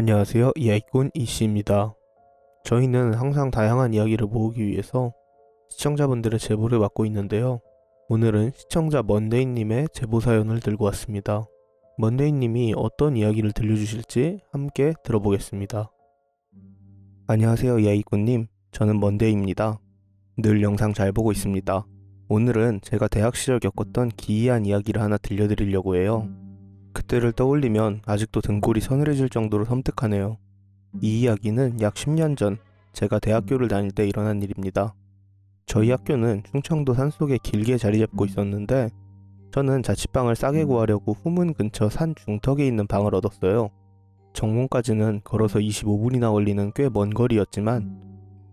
안녕하세요. 이야기꾼 이씨입니다. 저희는 항상 다양한 이야기를 모으기 위해서 시청자분들의 제보를 받고 있는데요. 오늘은 시청자 먼데이님의 제보 사연을 들고 왔습니다. 먼데이님이 어떤 이야기를 들려주실지 함께 들어보겠습니다. 안녕하세요. 이야기꾼님. 저는 먼데이입니다. 늘 영상 잘 보고 있습니다. 오늘은 제가 대학 시절 겪었던 기이한 이야기를 하나 들려드리려고 해요. 그때를 떠올리면 아직도 등골이 서늘해질 정도로 섬뜩하네요. 이 이야기는 약 10년 전 제가 대학교를 다닐 때 일어난 일입니다. 저희 학교는 충청도 산속에 길게 자리 잡고 있었는데 저는 자취방을 싸게 구하려고 후문 근처 산 중턱에 있는 방을 얻었어요. 정문까지는 걸어서 25분이나 걸리는 꽤 먼 거리였지만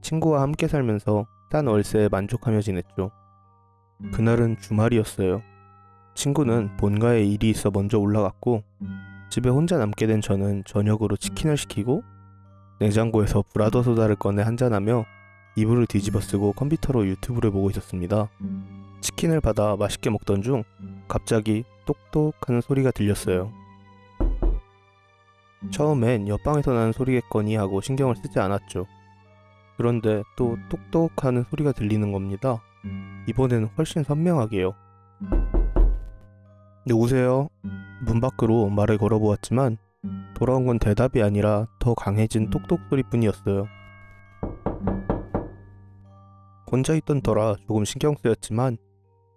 친구와 함께 살면서 싼 월세에 만족하며 지냈죠. 그날은 주말이었어요. 친구는 본가에 일이 있어 먼저 올라갔고 집에 혼자 남게 된 저는 저녁으로 치킨을 시키고 냉장고에서 브라더 소다를 꺼내 한잔하며 이불을 뒤집어 쓰고 컴퓨터로 유튜브를 보고 있었습니다. 치킨을 받아 맛있게 먹던 중 갑자기 똑똑 하는 소리가 들렸어요. 처음엔 옆방에서 나는 소리겠거니 하고 신경을 쓰지 않았죠. 그런데 또 똑똑 하는 소리가 들리는 겁니다. 이번에는 훨씬 선명하게요. 누구세요? 문 밖으로 말을 걸어보았지만 돌아온 건 대답이 아니라 더 강해진 똑똑 소리뿐이었어요. 혼자 있던 터라 조금 신경 쓰였지만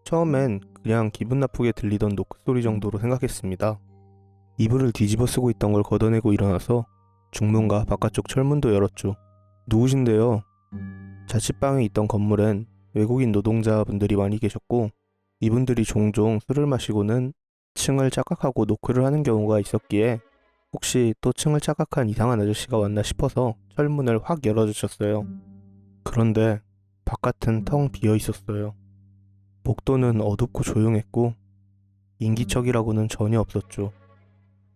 처음엔 그냥 기분 나쁘게 들리던 노크 소리 정도로 생각했습니다. 이불을 뒤집어 쓰고 있던 걸 걷어내고 일어나서 중문과 바깥쪽 철문도 열었죠. 누구신데요? 자취방에 있던 건물엔 외국인 노동자분들이 많이 계셨고 이분들이 종종 술을 마시고는 층을 착각하고 노크를 하는 경우가 있었기에 혹시 또 층을 착각한 이상한 아저씨가 왔나 싶어서 철문을 확 열어주셨어요. 그런데 바깥은 텅 비어 있었어요. 복도는 어둡고 조용했고 인기척이라고는 전혀 없었죠.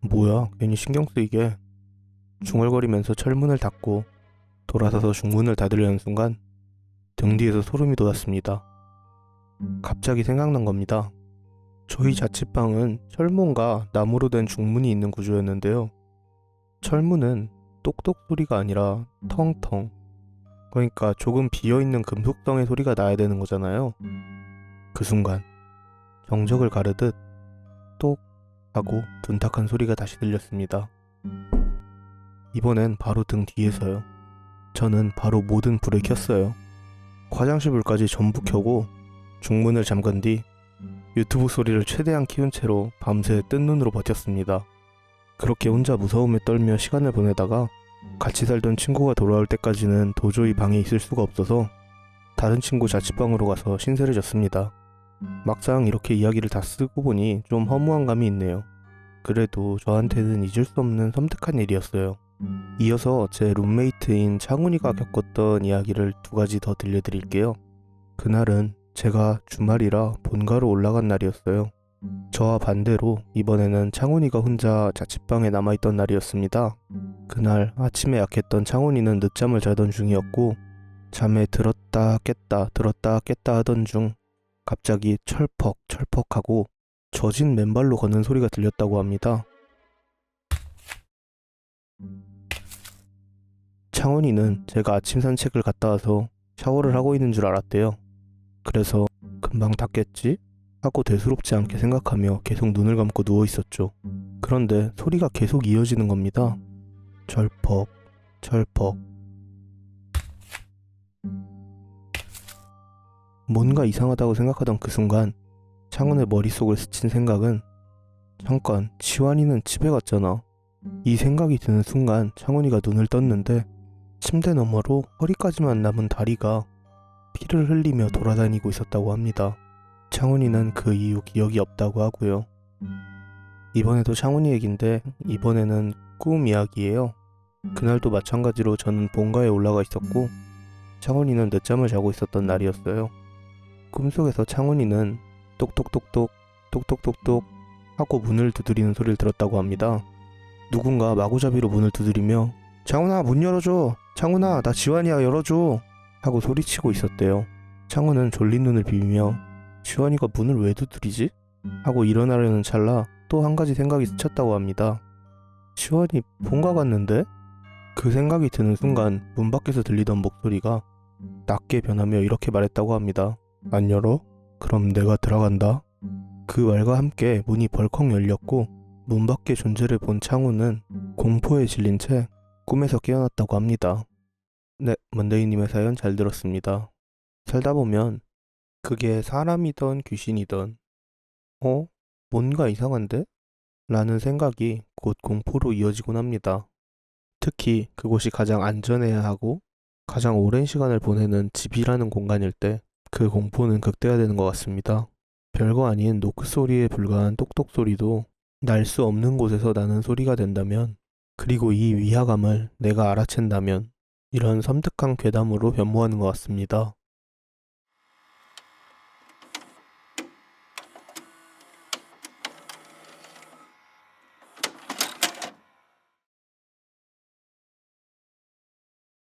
뭐야, 괜히 신경 쓰이게. 중얼거리면서 철문을 닫고 돌아서서 중문을 닫으려는 순간 등 뒤에서 소름이 돋았습니다. 갑자기 생각난 겁니다. 저희 자취방은 철문과 나무로 된 중문이 있는 구조였는데요. 철문은 똑똑 소리가 아니라 텅텅. 그러니까 조금 비어있는 금속성의 소리가 나야 되는 거잖아요. 그 순간 정적을 가르듯 똑 하고 둔탁한 소리가 다시 들렸습니다. 이번엔 바로 등 뒤에서요. 저는 바로 모든 불을 켰어요. 화장실 불까지 전부 켜고 중문을 잠간 뒤 유튜브 소리를 최대한 키운 채로 밤새 뜬 눈으로 버텼습니다. 그렇게 혼자 무서움에 떨며 시간을 보내다가 같이 살던 친구가 돌아올 때까지는 도저히 방에 있을 수가 없어서 다른 친구 자취방으로 가서 신세를 졌습니다. 막상 이렇게 이야기를 다 쓰고 보니 좀 허무한 감이 있네요. 그래도 저한테는 잊을 수 없는 섬뜩한 일이었어요. 이어서 제 룸메이트인 창훈이가 겪었던 이야기를 두 가지 더 들려드릴게요. 그날은 제가 주말이라 본가로 올라간 날이었어요. 저와 반대로 이번에는 창훈이가 혼자 자취방에 남아있던 날이었습니다. 그날 아침에 약했던 창훈이는 늦잠을 자던 중이었고 잠에 들었다 깼다 들었다 깼다 하던 중 갑자기 철퍽 철퍽하고 젖은 맨발로 걷는 소리가 들렸다고 합니다. 창훈이는 제가 아침 산책을 갔다 와서 샤워를 하고 있는 줄 알았대요. 그래서 금방 닦겠지? 하고 대수롭지 않게 생각하며 계속 눈을 감고 누워 있었죠. 그런데 소리가 계속 이어지는 겁니다. 철퍽, 철퍽. 뭔가 이상하다고 생각하던 그 순간 창훈의 머릿속을 스친 생각은 잠깐 지환이는 집에 갔잖아. 이 생각이 드는 순간 창훈이가 눈을 떴는데 침대 너머로 허리까지만 남은 다리가 피를 흘리며 돌아다니고 있었다고 합니다. 창훈이는 그 이후 기억이 없다고 하고요. 이번에도 창훈이 얘긴데 이번에는 꿈 이야기예요. 그날도 마찬가지로 저는 본가에 올라가 있었고 창훈이는 늦잠을 자고 있었던 날이었어요. 꿈속에서 창훈이는 똑똑똑똑 똑똑똑똑 하고 문을 두드리는 소리를 들었다고 합니다. 누군가 마구잡이로 문을 두드리며 창훈아 문 열어줘 창훈아 나 지환이야 열어줘 하고 소리치고 있었대요. 창훈은 졸린 눈을 비비며 지환이가 문을 왜 두드리지? 하고 일어나려는 찰나 또 한 가지 생각이 스쳤다고 합니다. 시원이 본것 같는데? 그 생각이 드는 순간 문 밖에서 들리던 목소리가 낮게 변하며 이렇게 말했다고 합니다. 안 열어? 그럼 내가 들어간다. 그 말과 함께 문이 벌컥 열렸고 문 밖의 존재를 본 창우는 공포에 질린 채 꿈에서 깨어났다고 합니다. 네, 먼데이님의 사연 잘 들었습니다. 살다 보면 그게 사람이던 귀신이던 어? 뭔가 이상한데? 라는 생각이 곧 공포로 이어지곤 합니다. 특히 그곳이 가장 안전해야 하고 가장 오랜 시간을 보내는 집이라는 공간일 때 그 공포는 극대화되는 것 같습니다. 별거 아닌 노크 소리에 불과한 똑똑 소리도 날 수 없는 곳에서 나는 소리가 된다면 그리고 이 위화감을 내가 알아챈다면 이런 섬뜩한 괴담으로 변모하는 것 같습니다.